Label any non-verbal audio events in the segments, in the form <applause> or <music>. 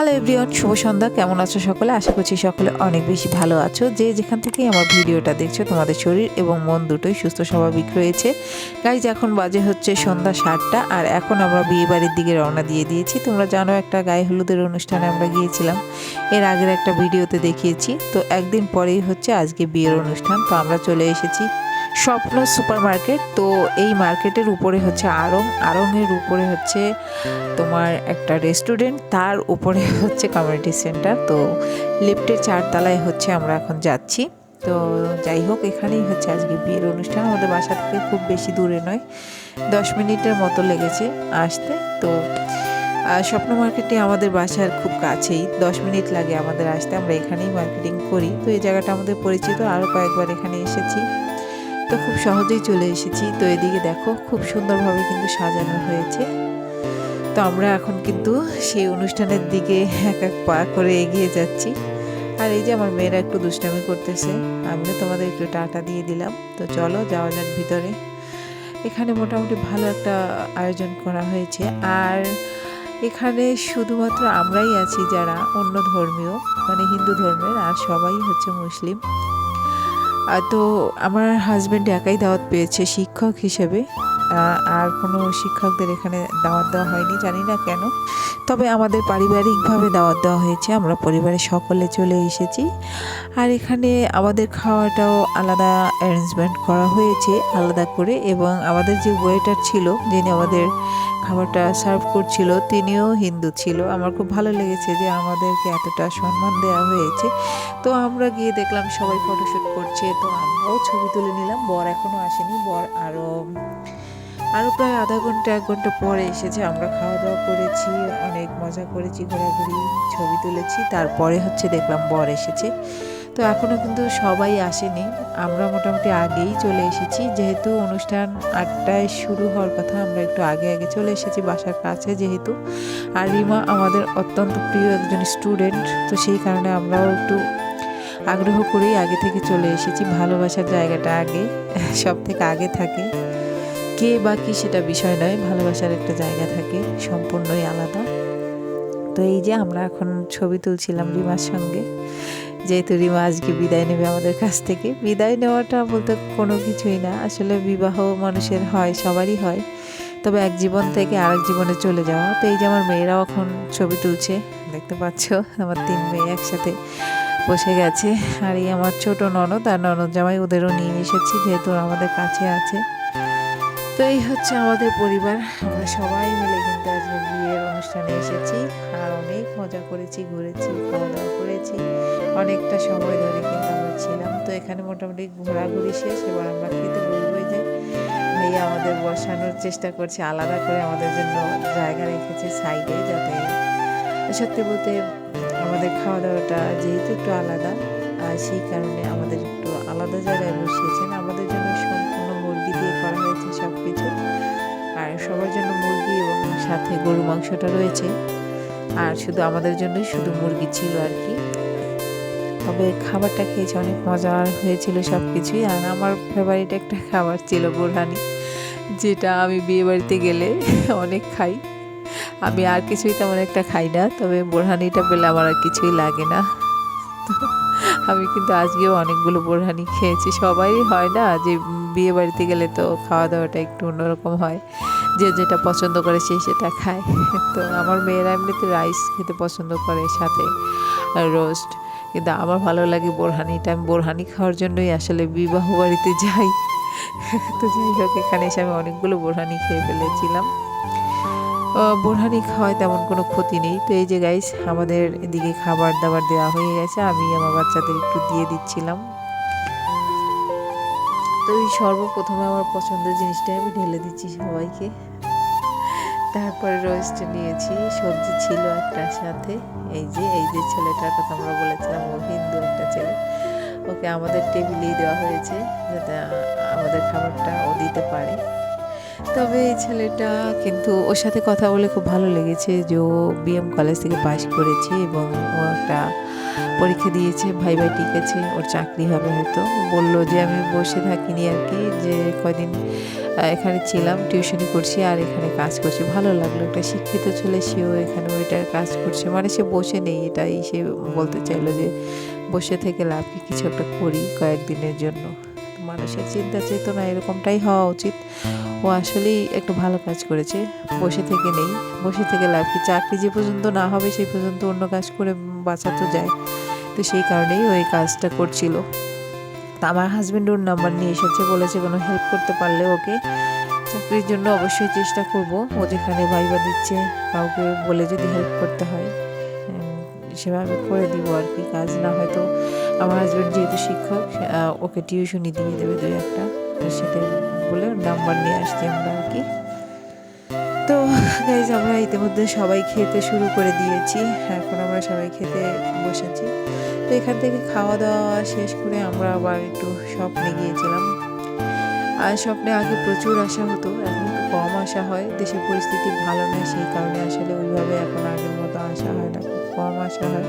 Hello everyone, শুভ সন্ধ্যা। কেমন আছো সকলে? আশা করছি সকলে অনেক বেশি ভালো আছো। যে যেখান থেকেই আমার ভিডিওটা দেখছ, তোমাদের শরীর এবং মন দুটোই সুস্থ, স্বাভাবিক রয়েছে। গাইজ এখন বাজে হচ্ছে সন্ধ্যা সাতটা, আর এখন আমরা বিয়ে বাড়ির দিকে রওনা দিয়ে দিয়েছি। তোমরা জানো একটা গায়ে হলুদের অনুষ্ঠানে আমরা গিয়েছিলাম। এর আগের একটা ভিডিওতে দেখিয়েছি। তো একদিন পরেই হচ্ছে আজকে বিয়ের অনুষ্ঠান। তো আমরা চলে এসেছি স্বপ্ন সুপার মার্কেট তো এই মার্কেটের উপরে হচ্ছে আড়ং। আড়ংয়ের উপরে হচ্ছে তোমার একটা রেস্টুরেন্ট। তার উপরে <laughs> হচ্ছে কমিউনিটি সেন্টার তো লিফটের চারতলায় হচ্ছে আমরা এখন যাচ্ছি। তো যাই হোক, এখানেই হচ্ছে আজকে বিয়ের অনুষ্ঠান। আমাদের বাসা থেকে খুব বেশি দূরে নয়। দশ মিনিটের মতো লেগেছে আসতে। তো স্বপ্ন মার্কেটে আমাদের বাসার খুব কাছেই। দশ মিনিট লাগে আমাদের আসতে। আমরা এখানেই মার্কেটিং করি। তো এই জায়গাটা আমাদের পরিচিত। আরও কয়েকবার এখানে এসেছি। তো খুব সহজেই চলে এসেছি। তো এদিকে দেখো, খুব সুন্দরভাবে কিন্তু সাজানো হয়েছে। তো আমরা এখন কিন্তু সেই অনুষ্ঠানের দিকে এক এক পা করে এগিয়ে যাচ্ছি। আর এই যে আমার মেয়েরা একটু দুষ্টামি করতেছে, আমিও তোমাদের একটু টাটা দিয়ে দিলাম। তো চলো, যাওয়া যাক ভিতরে। এখানে মোটামুটি ভালো একটা আয়োজন করা হয়েছে। আর এখানে শুধুমাত্র আমরাই আছি যারা, অন্য ধর্মীয় মানে হিন্দু ধর্মের, আর সবাই হচ্ছে মুসলিম। তো আমার হাজব্যান্ড একাই দাওয়াত পেয়েছে শিক্ষক হিসেবে। আর কোনো শিক্ষকদের এখানে দাওয়াত দেওয়া হয়নি, জানি না কেন। তবে আমাদের পারিবারিকভাবে দাওয়াত দেওয়া হয়েছে, আমরা পরিবারের সকলে চলে এসেছি। আর এখানে আমাদের খাওয়াটাও আলাদা অ্যারেঞ্জমেন্ট করা হয়েছে, আলাদা করে। এবং আমাদের যে ওয়েটার ছিল, যিনি আমাদের খাবারটা সার্ভ করছিল, তিনিও হিন্দু ছিল। আমার খুব ভালো লেগেছে যে আমাদেরকে এতটা সম্মান দেওয়া হয়েছে। তো আমরা গিয়ে দেখলাম সবাই ফটোশ্যুট করছে, তো আমরাও ছবি তুলে নিলাম। বর এখনও আসেনি, বর আরও আরও প্রায় আধা ঘণ্টা, এক ঘণ্টা পরে এসেছে। আমরা খাওয়া দাওয়া করেছি, অনেক মজা করেছি, ঘোরাঘুরি, ছবি তুলেছি। তারপরে হচ্ছে দেখলাম বর এসেছে। তো এখনও কিন্তু সবাই আসেনি। আমরা মোটামুটি আগেই চলে এসেছি। যেহেতু অনুষ্ঠান আটটায় শুরু হওয়ার কথা আমরা একটু আগে আগে চলে এসেছি বাসার কাছে যেহেতু। আর রিমা আমাদের অত্যন্ত প্রিয় একজন স্টুডেন্ট তো সেই কারণে আমরাও একটু আগ্রহ করেই আগে থেকে চলে এসেছি। ভালোবাসার জায়গাটা আগে <laughs> সব থেকে আগে থাকে। কে বা কি সেটা বিষয় নয় ভালোবাসার একটা জায়গা থাকে সম্পূর্ণই আলাদা। তো এই যে আমরা এখন ছবি তুলছিলাম রিমার সঙ্গে। যেহেতু রিমা আজকে বিদায় নেবে আমাদের কাছ থেকে, বিদায় নেওয়াটা বলতে কোনো কিছুই না। আসলে বিবাহ মানুষের হয়, সবারই হয়। তবে এক জীবন থেকে আরেক জীবনে চলে যাওয়া। তো এই যে আমার মেয়েরাও এখন ছবি তুলছে, দেখতে পাচ্ছ, আমার তিন মেয়ে একসাথে বসে গেছে। আর এই আমার ছোট ননদ আর ননদ জামাই, ওদেরও নিয়ে এসেছি, যেহেতু আমাদের কাছে আছে। তো এই হচ্ছে আমাদের পরিবার। আমরা সবাই মিলে কিন্তু আজকে বিয়ের অনুষ্ঠানে এসেছি। আর অনেক মজা করেছি, ঘুরেছি, খাওয়া দাওয়া অনেকটা সময় ধরে কিন্তু আমরা ছিলাম। তো এখানে মোটামুটি ঘোরাঘুরি শেষ, এবার আমরা খেতে বলবোই যে ভাইয়া আমাদের বসানোর চেষ্টা করছে, আলাদা করে আমাদের জন্য জায়গা রেখেছে সাইডে যাতে সত্যি বলতে আমাদের খাওয়া দাওয়াটা যেহেতু একটু আলাদা, আর সেই কারণে আমাদের একটু আলাদা জায়গায় বসিয়েছেন। আমাদের জন্য সম্পূর্ণ মুরগি দিয়ে করা হয়েছে সব কিছু আর সবার জন্য মুরগি এবং সাথে গরু মাংসটা রয়েছে। আর শুধু আমাদের জন্যই শুধু মুরগি ছিল আর কি। তবে খাবারটা খেয়েছে অনেক মজার হয়েছিল সব কিছুই আর আমার ফেভারিট একটা খাবার ছিল বোরহানি, যেটা আমি বিয়ে বাড়িতে গেলে অনেক খাই। আমি আর কিছুই তেমন একটা খাই না, তবে বোরহানিটা পেলে আমার আর কিছুই লাগে না। আমি কিন্তু আজকেও অনেকগুলো বোরহানি খেয়েছি। সবাই হয় না যে বিয়ে বাড়িতে গেলে তো খাওয়া দাওয়াটা একটু অন্যরকম হয়, যে যেটা পছন্দ করে সে সেটা খায়। তো আমার মেয়েরা এমনিতে রাইস খেতে পছন্দ করে, সাথে রোস্ট কিন্তু আমার ভালো লাগে বোরহানিটা আমি বোরহানি খাওয়ার জন্যই আসলে বিবাহ বাড়িতে যাই। তো যাই হোক, এখানে এসে আমি অনেকগুলো বোরহানি খেয়ে ফেলেছিলাম। বোরহানি খাওয়ায় তেমন কোনো ক্ষতি নেই। তো এই যে গাইস আমাদের এদিকে খাবার দাবার দেওয়া হয়ে গেছে। আমি আমার বাচ্চাদের একটু দিয়ে দিচ্ছিলাম। তো এই সর্বপ্রথমে আমার পছন্দের জিনিসটাই আমি ঢেলে দিচ্ছি সবাইকে। তারপরে রোস্ট নিয়েছি, সবজি ছিল একটা সাথে। এই যে এই যে ছেলেটার কথা আমরা বলেছিলাম, ও হিন্দু একটা ছেলে। ওকে আমাদের টেবিলেই দেওয়া হয়েছে যাতে আমাদের খাবারটা ও দিতে পারে। তবে এই ছেলেটা কিন্তু ওর সাথে কথা বলে খুব ভালো লেগেছে যে ও বিএম কলেজ থেকে পাশ করেছে এবং ও একটা পরীক্ষা দিয়েছে ভাই ভাই টিকেছে ওর চাকরি হবে হয়তো। বলল যে আমি বসে থাকিনি আর কি যে আহ, এখানে ছিলাম টিউশনি করছি আর এখানে কাজ করছি। ভালো লাগল একটা শিক্ষিত ছেলে সেও এখানে ওইটার কাজ করছে। মানে সে বসে নেই এটাই সে বলতে চাইলো যে বসে থেকে লাভ কি কিছু একটা করি কয়েকদিনের জন্য। মানুষের চিন্তা চেতনা এরকমটাই হওয়া উচিত। ও আসলেই একটু ভালো কাজ করেছে বসে থেকে নেই বসে থেকে লাভ কি চাকরি যে পর্যন্ত না হবে সেই পর্যন্ত অন্য কাজ করে বাঁচা তো যায়। তো সেই কারণেই ওই কাজটা করছিল। তা আমার হাজব্যান্ড ওর নাম্বার নিয়ে এসেছে, বলেছে কোনো হেল্প করতে পারলে ওকে। চাকরির জন্য অবশ্যই চেষ্টা করব। ও যেখানে ভাইবা দিচ্ছে, কাউকে বলে যদি হেল্প করতে হয় সেভাবে করে দিব আর কি। কাজ না হয়তো আমার হাজব্যান্ড যেহেতু শিক্ষক ওকে টিউশনি দিয়ে দেবে দুই একটা। সেটাই বলে নাম্বার নিয়ে আসছি আমরা আর কি। গাইজ আমরা ইতিমধ্যে সবাই খেতে শুরু করে দিয়েছি। এখন আমরা সবাই খেতে বসেছি। তো এখান থেকে খাওয়া দাওয়া শেষ করে আমরা আবার একটু স্বপ্নে গিয়েছিলাম। আর স্বপ্নে আগে প্রচুর আশা হতো, এখন একটু কম আশা হয়। দেশের পরিস্থিতি ভালো নয় সেই কারণে আসলে ওইভাবে এখন আগের মতো আশা হয় না কম আশা হয়।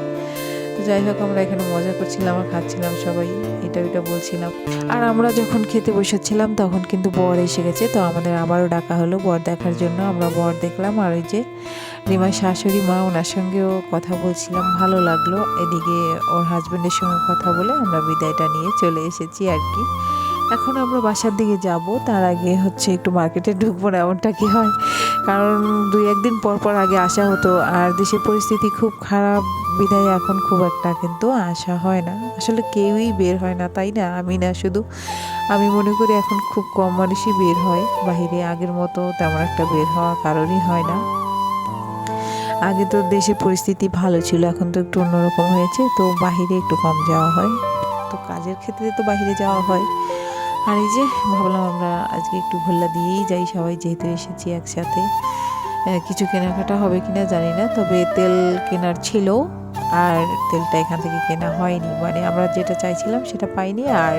যাই হোক, আমরা এখানে মজা করছিলাম আর খাচ্ছিলাম সবাই, এটা ওইটা বলছিলাম। আর আমরা যখন খেতে বসেছিলাম, তখন কিন্তু বর এসে গেছে, তো আমাদের আবারও ডাকা হলো বর দেখার জন্য। আমরা বর দেখলাম আর ওই যে রিমার শাশুড়ি মা, ওনার সঙ্গেও কথা বলছিলাম, ভালো লাগল। এদিকে ওর হাজব্যান্ডের সঙ্গে কথা বলে আমরা বিদায়টা নিয়ে চলে এসেছি আর কি। এখন আমরা বাসার দিকে যাব, তার আগে হচ্ছে একটু মার্কেটে ঢুকবো না, এমনটা কি হয়? কারণ দুই একদিন পর পর আগে আসা হতো, আর দেশের পরিস্থিতি খুব খারাপ, বিদায় এখন খুব একটা কিন্তু আসা হয় না। আসলে কেউই বের হয় না, তাই না? আমি না শুধু, আমি মনে করি এখন খুব কম মানুষই বের হয়, বাহিরে আগের মতো তেমন একটা বের হওয়া কারণই হয় না। আগে তো দেশের পরিস্থিতি ভালো ছিল, এখন তো একটু অন্যরকম হয়েছে, তো বাহিরে একটু কম যাওয়া হয়। তো কাজের ক্ষেত্রে তো বাহিরে যাওয়া হয়। আর এই যে ভাবলাম আমরা আজকে একটু ভোল্লা দিয়েই যাই, সবাই যেহেতু এসেছি একসাথে। কিছু কেনাকাটা হবে কিনা জানি না, তবে তেল কেনার ছিল আর তেলটা এখান থেকে কেনা হয়নি। মানে আমরা যেটা চাইছিলাম সেটা পাইনি আর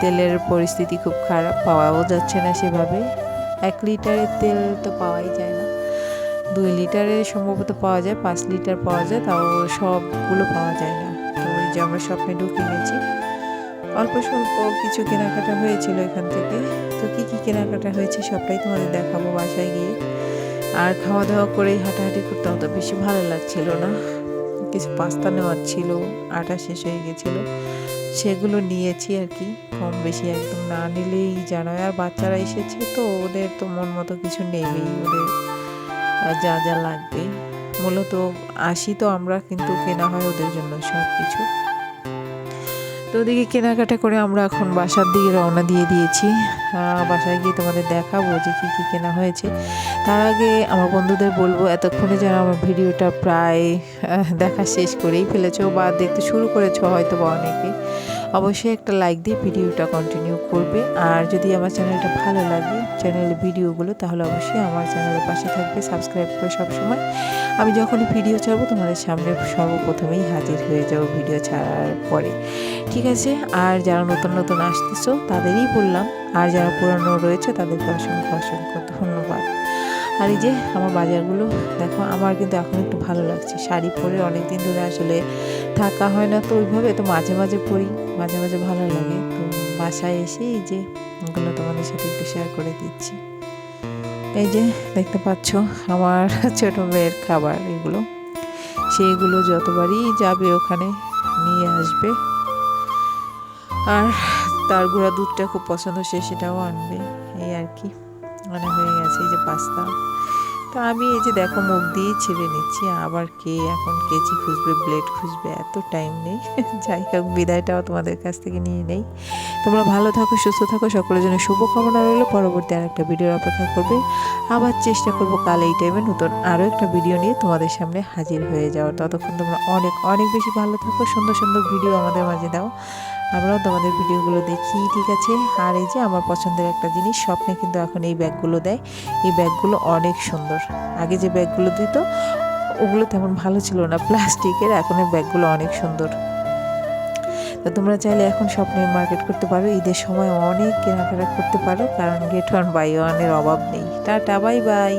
তেলের পরিস্থিতি খুব খারাপ, পাওয়াও যাচ্ছে না সেভাবে। এক লিটারের তেল তো পাওয়াই যায় না। দুই লিটারের সম্ভবত পাওয়া যায়, পাঁচ লিটার পাওয়া যায়, তাও সবগুলো পাওয়া যায় না। তো ওই যে আমরা স্বপ্নে ঢুকে গেছি। অল্প স্বল্প কিছু কেনাকাটা হয়েছিল এখান থেকে। তো কি কি কেনাকাটা হয়েছে সবটাই তোমাদের দেখাবো বাসায় গিয়ে। আর খাওয়া দাওয়া করেই হাঁটাহাঁটি করতে অত বেশি ভালো লাগছিল না। কিছু পাস্তা নেওয়ার ছিল, আটা শেষ হয়ে গেছিল। সেগুলো নিয়েছি আর কি, কম বেশি একদম না নিলেই জানো আর বাচ্চারা এসেছে তো, ওদের তো মন মতো কিছু নেবেই, ওদের যা যা লাগবে। মূলত আসি তো আমরা, কিন্তু কেনা হয় ওদের জন্য সব কিছু তো ওদিকে কেনাকাটা করে আমরা এখন বাসার দিকে রওনা দিয়ে দিয়েছি। বাসায় গিয়ে তোমাদের দেখাবো যে কী কী কেনা হয়েছে। তার আগে আমার বন্ধুদের বলব, এতক্ষণে যেন আমার ভিডিওটা প্রায় দেখা শেষ করেই ফেলেছ বা দেখতে শুরু করেছ হয়তো বা অনেকে। অবশ্যই একটা লাইক দিয়ে ভিডিওটা কন্টিনিউ করবে। আর যদি আমার চ্যানেলটা ভালো লাগে চ্যানেলের ভিডিওগুলো, তাহলে অবশ্যই আমার চ্যানেলের পাশে থাকবে সাবস্ক্রাইব করে সবসময়। আমি যখনই ভিডিও ছাড়বো, তোমাদের সামনে সর্বপ্রথমেই হাজির হয়ে যাব ভিডিও ছাড়ার পরে। ঠিক আছে? আর যারা নতুন নতুন আসতেছো, তাদেরই বললাম। আর যারা পুরানো রয়েছে, তাদেরকে অসংখ্য অসংখ্য ধন্যবাদ। আর এই যে আমার বাজারগুলো, দেখো আমার কিন্তু এখন একটু ভালো লাগছে। শাড়ি পরে অনেক দিন ধরে আসলে থাকা হয় না তো ওইভাবে, তো মাঝে মাঝে পরি, মাঝে মাঝে ভালো লাগে। তো বাসায় এসে এই যে ওগুলো তোমাদের সাথে একটু শেয়ার করে দিচ্ছি। এই যে দেখতে পাচ্ছ আমার <laughs> ছোট মেয়ের খাবার এগুলো। সেইগুলো যতবারই যাবে ওখানে নিয়ে আসবে। আর তার গুঁড়া দুধটা খুব পছন্দ, সে সেটাও আনবে। এই আর কি। মানে হয়ে গেছে, এই যে পাস্তা। তো আমি এই যে দেখো মুখ দিয়ে ছেড়ে নিচ্ছি, আবার কে এখন কেচি খুঁজবে, ব্লেড খুঁজবে, এত টাইম নেই। <laughs> যাই হোক, বিদায়টাও তোমাদের কাছ থেকে নিয়ে নেই। তোমরা ভালো থাকো, সুস্থ থাকো, সকলের জন্য শুভকামনা রইল। পরবর্তী আর একটা ভিডিওর অপেক্ষা করবে। আবার চেষ্টা করব কাল এই টাইমে নতুন আরও একটা ভিডিও নিয়ে তোমাদের সামনে হাজির হয়ে যাওয়ার। ততক্ষণ তোমরা অনেক অনেক বেশি ভালো থাকো, সুন্দর সুন্দর ভিডিও আমাদের মাঝে দাও। আমরাও তোমাদের ভিডিওগুলো দেখি, ঠিক আছে? আর এই যে আমার পছন্দের একটা জিনিস, স্বপ্নে কিন্তু এখন এই ব্যাগগুলো দেয়। এই ব্যাগগুলো অনেক সুন্দর। আগে যে ব্যাগগুলো দিত, ওগুলো তেমন ভালো ছিল না। প্লাস্টিকের, এখন এই ব্যাগগুলো অনেক সুন্দর। তো তোমরা চাইলে এখন স্বপ্নের মার্কেট করতে পারো। ঈদের সময় অনেক কেনাকাটা করতে পারো, কারণ গেট ওয়ান বাই ওয়ানের অভাব নেই। Tata bye bye